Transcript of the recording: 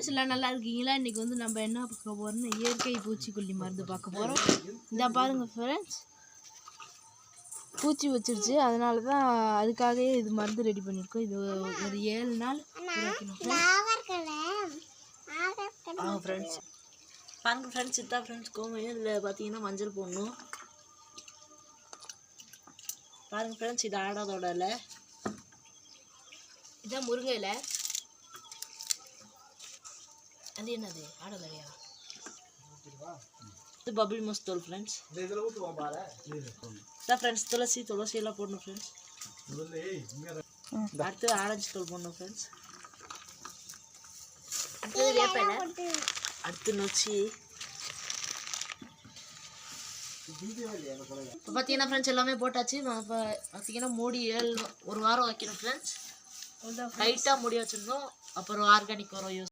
Friends எல்லாம் நல்லா இருக்கீங்களா இன்னைக்கு வந்து நம்ம என்ன பார்க்க போறோம்னா இயற்கை பூச்சிக்கொல்லி மருந்து பார்க்க போகிறோம் இந்த பாருங்க ஃப்ரெண்ட்ஸ் பூச்சி வச்சிருச்சு. அதனால தான் அதுக்காகவே இது மருந்து ரெடி பண்ணியிருக்கோம் இது ஒரு ஏழு நாள் ஃப்ரெண்ட்ஸ் பாருங்க ஃப்ரெண்ட்ஸ் இதான் ஃப்ரெண்ட்ஸ் கோமையும் இதில் பார்த்தீங்கன்னா மஞ்சள் போடணும். பாருங்க ஃப்ரெண்ட்ஸ் இது ஆடாதோட இலை இதான் முருங்கை இலை. அது என்னது? ஆடாத இலையா இது பபிள் மோஸ் தோல் ஃப்ரெண்ட்ஸ் இதான் ஃப்ரெண்ட்ஸ் துளசி துளசி எல்லாம் போடணும் ஃப்ரெண்ட்ஸ் அடுத்து ஆரஞ்சு தோல் போடணும் ஃப்ரெண்ட்ஸ் அடுத்தது வேப்பிலை. அடுத்து நொச்சி. இப்போ பார்த்தீங்கன்னா ஃப்ரெண்ட்ஸ் எல்லாமே போட்டாச்சு. நான் இப்போ பார்த்தீங்கன்னா மூடி ஏழு ஒரு வாரம் வைக்கணும் ஃப்ரெண்ட்ஸ் லைட்டாக மூடி வச்சிருந்தோம் அப்புறம் ஆர்கானிக் உரம் யூஸ்